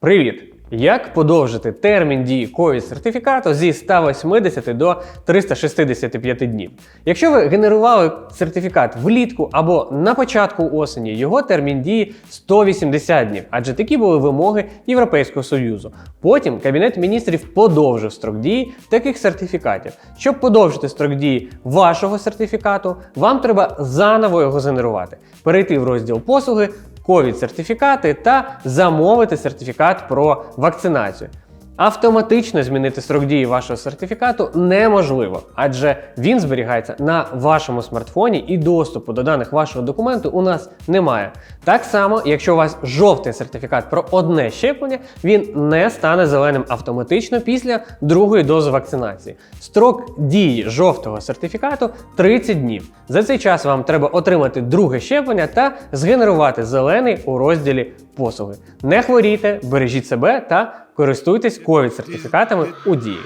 Привіт! Як подовжити термін дії covid сертифікату зі 180 до 365 днів? Якщо ви генерували сертифікат влітку або на початку осені, його термін дії 180 днів, адже такі були вимоги Європейського Союзу. Потім Кабінет міністрів подовжив строк дії таких сертифікатів. Щоб подовжити строк дії вашого сертифікату, вам треба заново його згенерувати, перейти в розділ послуги, ковід-сертифікати та замовити сертифікат про вакцинацію. Автоматично змінити строк дії вашого сертифікату неможливо, адже він зберігається на вашому смартфоні і доступу до даних вашого документу у нас немає. Так само, якщо у вас жовтий сертифікат про одне щеплення, він не стане зеленим автоматично після другої дози вакцинації. Строк дії жовтого сертифікату 30 днів. За цей час вам треба отримати друге щеплення та згенерувати зелений у розділі послуги. Не хворійте, бережіть себе та Користуйтесь covid сертифікатами у дії.